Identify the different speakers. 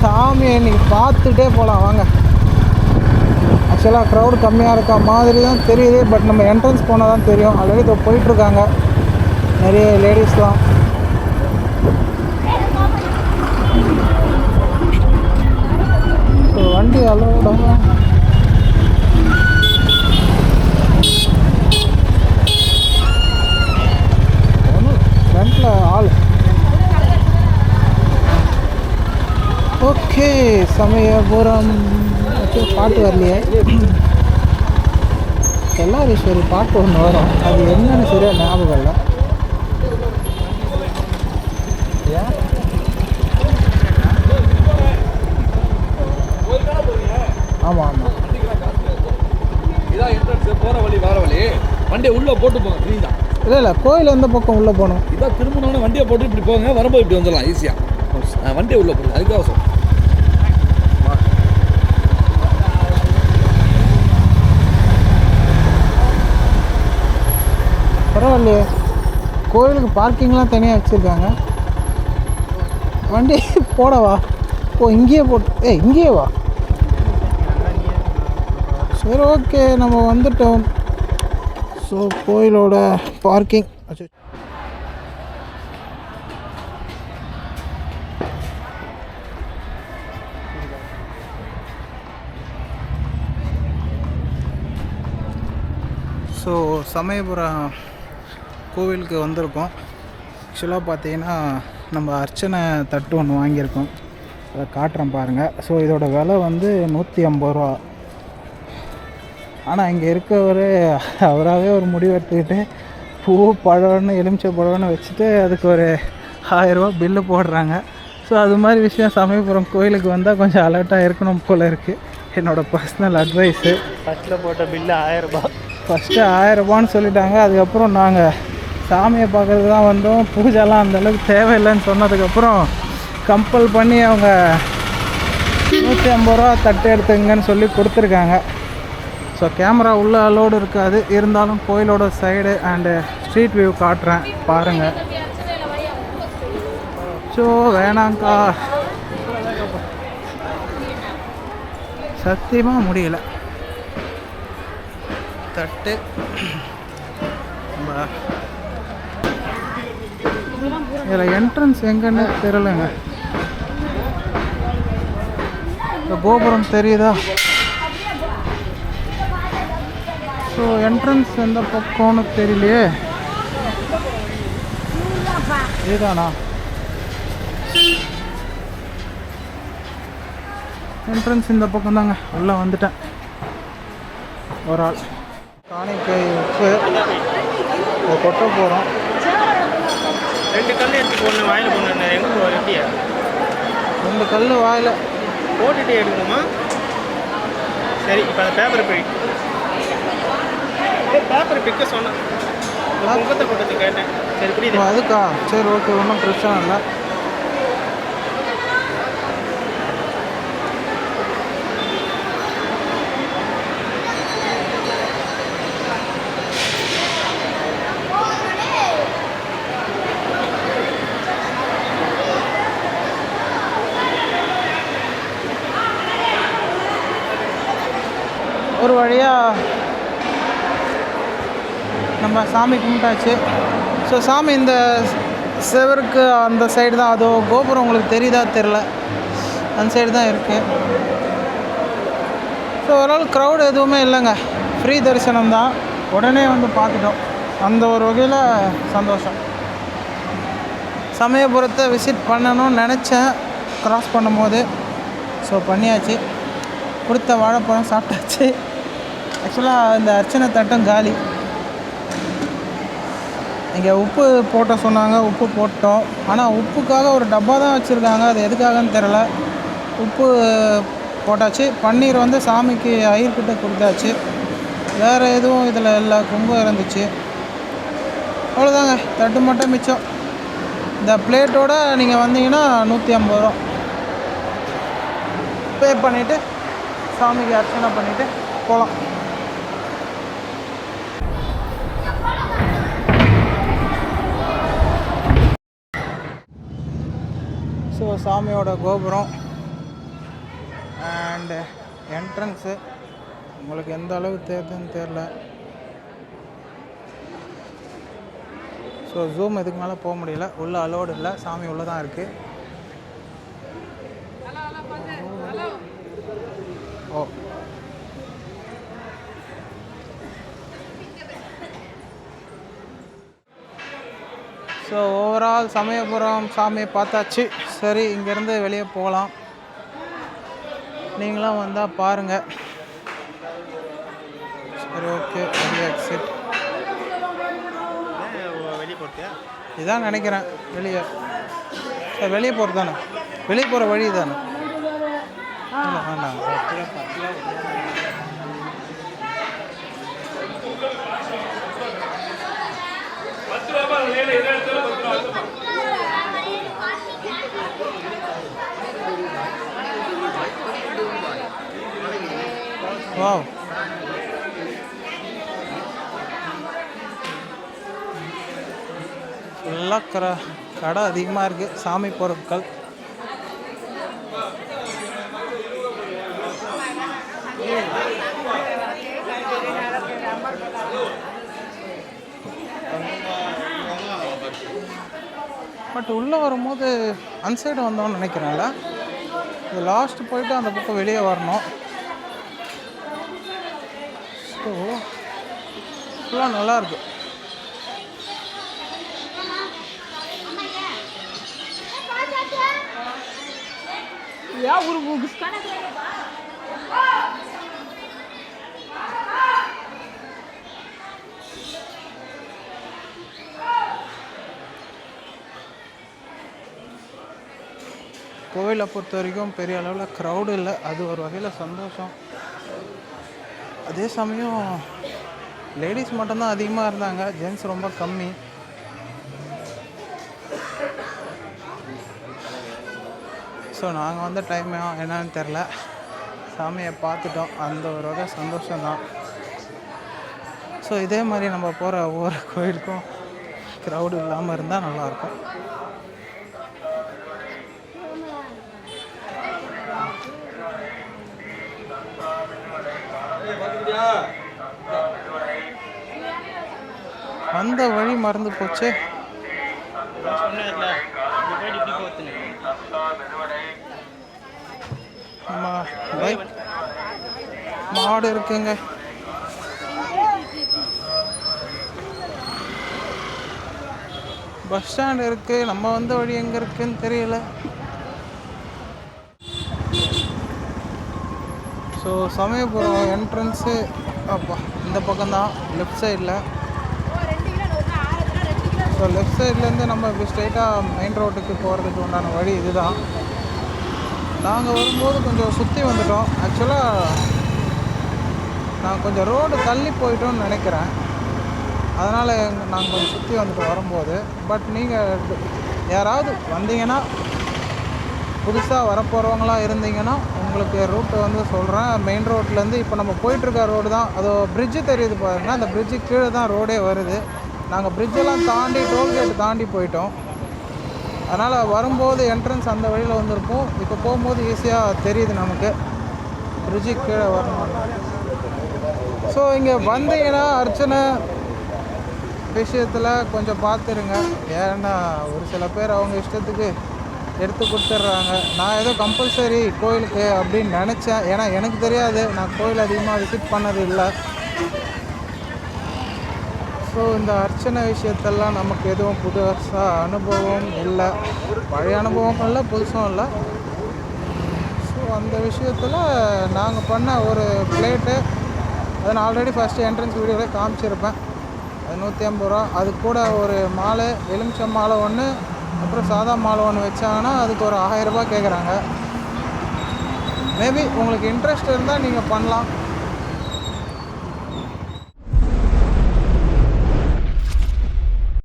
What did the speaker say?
Speaker 1: சாமியை இன்னைக்கு பார்த்துட்டே போகலாம் வாங்க. ஆக்சுவலாக க்ரௌடு கம்மியாக இருக்க மாதிரி தான் தெரியுது பட் நம்ம என்ட்ரன்ஸ் போனால் தான் தெரியும். ஆல்ரெடி இப்போ போயிட்டுருக்காங்க. நிறைய லேடிஸ்லாம் வண்டி அலோட ஃப்ரண்ட்டில் ஆள் ஓகே சமயபுரம் பாட்டு வரலையே. எல்லாரீஸ்வரி பாட்டு ஒன்று வரும். அது என்னன்னு சரியா ஞாபகம் இல்லை. ஆமாம் ஆமாம்
Speaker 2: இதான் என்ட்ரன்ஸ் போற வழி வேற வழி. வண்டியை உள்ள போட்டு போங்க ஃப்ரீ தான்.
Speaker 1: இல்லை இல்லை கோயில் எந்த பக்கம் உள்ளே போகணும்.
Speaker 2: இதான் திரும்பினோட வண்டியை போட்டு இப்படி போங்க வரும்போது இப்படி வந்துடலாம் ஈஸியா வண்டியை உள்ள போடுங்க அதுக்காக
Speaker 1: பரவாயில்லையே கோயிலுக்கு பார்க்கிங்லாம் தனியாக வச்சுருக்காங்க. வண்டி போடவா? ஓ இங்கேயே போட்டு ஏ இங்கேயே வா. சரி ஓகே நம்ம வந்துட்டோம். ஸோ கோயிலோட பார்க்கிங் ஸோ சமயபுரம் கோவிலுக்கு வந்திருக்கோம். ஆக்சுவலாக பார்த்தீங்கன்னா நம்ம அர்ச்சனை தட்டு ஒன்று வாங்கியிருக்கோம். அதை காட்டுறேன் பாருங்கள் ஸோ இதோட விலை வந்து நூற்றி ஐம்பது ரூபா. ஆனால் இங்கே இருக்கவர் அவராகவே ஒரு முடிவு எடுத்துக்கிட்டு பூ பழம்னு எலுமிச்சை பழம்னு வச்சுட்டு அதுக்கு ஒரு ஆயிரரூபா பில்லு போடுறாங்க. ஸோ அது மாதிரி விஷயம் சமயபுரம் கோயிலுக்கு வந்தால் கொஞ்சம் அலர்ட்டாக இருக்கணும் போல் இருக்குது என்னோடய பர்சனல் அட்வைஸு
Speaker 3: ஃபஸ்ட்டில் போட்ட பில்லு ஆயிரம் ரூபாய்
Speaker 1: ஃபஸ்ட்டு ஆயிரரூபான்னு சொல்லிட்டாங்க. அதுக்கப்புறம் நாங்கள் சாமியை பார்க்கறதுக்கு தான் வந்தோம். பூஜைலாம் அந்தளவுக்கு தேவையில்லைன்னு சொன்னதுக்கப்புறம் கம்பல் பண்ணி அவங்க நூற்றி ஐம்பது ரூபா தட்டு எடுத்துங்கன்னு சொல்லி கொடுத்துருக்காங்க. ஸோ கேமரா உள்ள அலோடு இருக்காது. இருந்தாலும் கோயிலோட சைடு அண்டு ஸ்ட்ரீட் வியூ காட்டுறேன். பாருங்கள் ஸோ வேணாங்க்கா. சத்தியமாக முடியல. தட்டு நம்ம இதில் என்ட்ரன்ஸ் எங்கன்னு தெரியலங்க. இந்த கோபுரம் தெரியுதா? ஸோ என்ட்ரன்ஸ் எந்த பக்கம்னு தெரியலையே. இதுதானா? என்ட்ரன்ஸ் இந்த பக்கம் தாங்க உள்ளே வந்துட்டேன். ஒரு ஆள். காணிக்கை உப்பு இதை கொட்ட போகிறோம்
Speaker 3: ரெண்டு கல் எடுத்து போடணும் வாயில் போடணும் எங்கே போகிற எப்படியா
Speaker 1: ரெண்டு கல் வாயில்.
Speaker 3: போட்டுட்டு எடுக்கணுமா? சரி இப்போ அந்த பேப்பரை போய். பேப்பரை பிக்க சொன்னேன். குங்கத்தை போட்டது கேட்டேன். சரி புரியுது.
Speaker 1: அதுக்கா? சரி ஓகே ஒன்றும் பிரச்சனை இல்லை. ஒரு வழியாக நம்ம சாமி கும்பிட்டாச்சு. ஸோ சாமி இந்த செவருக்கு அந்த சைடு தான். அதோ கோபுரம் உங்களுக்கு தெரியுதா? தெரில அந்த சைடு தான் இருக்குது ஸோ ஓரளவு க்ரௌடு எதுவுமே இல்லைங்க. ஃப்ரீ தரிசனம் தான். உடனே வந்து பார்த்துட்டோம். அந்த ஒரு வகையில் சந்தோஷம். சமயபுரத்தை விசிட் பண்ணணும்னு நினச்சேன். க்ராஸ் பண்ணும்போது. ஸோ பண்ணியாச்சு. கொடுத்த வாழைப்பழம் சாப்பிட்டாச்சு. ஆக்சுவலாக இந்த அர்ச்சனை தட்டம் காலி. இங்கே உப்பு போட்ட சொன்னாங்க உப்பு போட்டோம். ஆனால் உப்புக்காக ஒரு டப்பா தான் வச்சுருக்காங்க. அது எதுக்காகன்னு தெரில உப்பு போட்டாச்சு. பன்னீர் வந்து சாமிக்கு ஐயர்கிட்ட கொடுத்தாச்சு. வேறு எதுவும் இதில் இல்லை. குங்குமம் இருந்துச்சு. அவ்வளோதாங்க தட்டு மட்டும் மிச்சம். இந்த பிளேட்டோட நீங்கள் வந்தீங்கன்னா நூற்றி ஐம்பது ரூபா. பே பண்ணிவிட்டு சாமிக்கு அர்ச்சனை பண்ணிவிட்டு போகலாம் ஸோ சாமியோட கோபுரம் அண்டு என்ட்ரன்ஸு உங்களுக்கு எந்த அளவு தெரியுதுன்னு தெரில ஸோ ஜூம் இதுக்கு மேலே போக முடியல. உள்ளே அலோடு இல்லை. சாமி உள்ளே தான் இருக்குது ஓ. ஸோ ஓவரால் சமயபுரம் சாமியை பார்த்தாச்சு. சரி இங்கேருந்து வெளியே போகலாம். நீங்களாம் வந்தால் பாருங்கள் சரி ஓகே எக்ஸிட் இதான் நினைக்கிறேன் வெளியே. சார் வெளியே போகிறது தானே? வெளியே போகிற வழி தானே இல்லை வேண்டாம். வாவ் ஃபுல்லாக கர கடை அதிகமாக இருக்குது சாமி பொருட்கள். பட் உள்ளே வரும்போது அன்சைடு வந்தோம்னு நினைக்கிறேன்ல. இது லாஸ்ட் போயிட்டு அந்த பக்கம் வெளியே வரணும். ஸோ ஃபுல்லாக நல்லாயிருக்கு கோவிலை பொறுத்த வரைக்கும் பெரிய அளவில் க்ரௌடு இல்லை. அது ஒரு வகையில் சந்தோஷம். அதே சமயம் லேடிஸ் மட்டும்தான் அதிகமாக இருந்தாங்க. ஜென்ஸ் ரொம்ப கம்மி. ஸோ நாங்கள் வந்த டைம் என்னன்னு தெரில சாமியை பார்த்துட்டோம். அந்த ஒரு வகை சந்தோஷம்தான். ஸோ இதே மாதிரி நம்ம போகிற ஒவ்வொரு கோயிலுக்கும் க்ரௌடு இல்லாமல் இருந்தால் நல்லாயிருக்கும் வந்த வழி மறந்து போச்சு. மாடு இருக்குங்க. பஸ் ஸ்டாண்ட் இருக்குது நம்ம வந்த வழி எங்கே இருக்குன்னு தெரியல. ஸோ சமயபுரம் என்ட்ரன்ஸு அப்பா இந்த பக்கம்தான் லெஃப்ட் சைடில் ஸோ லெஃப்ட் சைட்லேருந்து நம்ம இப்படி ஸ்ட்ரைட்டாக மெயின் ரோட்டுக்கு போகிறதுக்கு உண்டான வழி இதுதான். நாங்கள் வரும்போது கொஞ்சம் சுற்றி வந்துட்டோம். ஆக்சுவலாக நான் கொஞ்சம் ரோடு தள்ளி போயிட்டோம்னு நினைக்கிறேன். அதனால் நாங்கள் கொஞ்சம் சுற்றி வந்துட்டு வரும்போது. பட் நீங்கள் யாராவது வந்தீங்கன்னா புதுசாக வரப்போகிறவங்களாம் இருந்தீங்கன்னா உங்களுக்கு ரூட்டு வந்து சொல்கிறேன் மெயின் ரோட்லேருந்து இப்போ நம்ம போயிட்டுருக்க ரோடு தான். அது பிரிட்ஜு தெரியுது பாருங்கள் அந்த பிரிட்ஜு கீழே தான் ரோடே வருது. நாங்கள் பிரிட்ஜெல்லாம் தாண்டி டோல்கேட் தாண்டி போயிட்டோம். அதனால் வரும்போது என்ட்ரன்ஸ் அந்த வழியில் வந்திருப்போம் இப்போ போகும்போது ஈஸியாக தெரியுது நமக்கு. பிரிட்ஜு கீழே வரணும் ஸோ இங்கே வந்தீங்கன்னா அர்ச்சனை விஷயத்தில் கொஞ்சம் பார்த்துருங்க. ஏன்னா ஒரு சில பேர் அவங்க இஷ்டத்துக்கு எடுத்து கொடுத்துட்றாங்க. நான் ஏதோ கம்பல்சரி கோயிலுக்கு அப்படின்னு நினச்சேன். ஏன்னா எனக்கு தெரியாது. நான் கோயில் அதிகமாக விசிட் பண்ணது இல்லை ஸோ இந்த அர்ச்சனை விஷயத்தெல்லாம் நமக்கு எதுவும் புதுசாக அனுபவம் இல்லை. பழைய அனுபவம் இல்லை புதுசும் இல்லை. ஸோ அந்த விஷயத்தில் நாங்கள் பண்ண ஒரு பிளேட்டு அதை நான் ஆல்ரெடி ஃபஸ்ட்டு என்ட்ரன்ஸ் வீடியோவில் காமிச்சிருப்பேன். அது நூற்றி ஐம்பது ரூபா. அது கூட ஒரு மாலை எலுமிச்சம் மாலை ஒன்று அப்புறம் சாதா மாலை ஒன்று வச்சாங்கன்னா அதுக்கு ஒரு ஆயிரரூபா கேட்குறாங்க மேபி உங்களுக்கு இன்ட்ரெஸ்ட் இருந்தால் நீங்கள் பண்ணலாம்.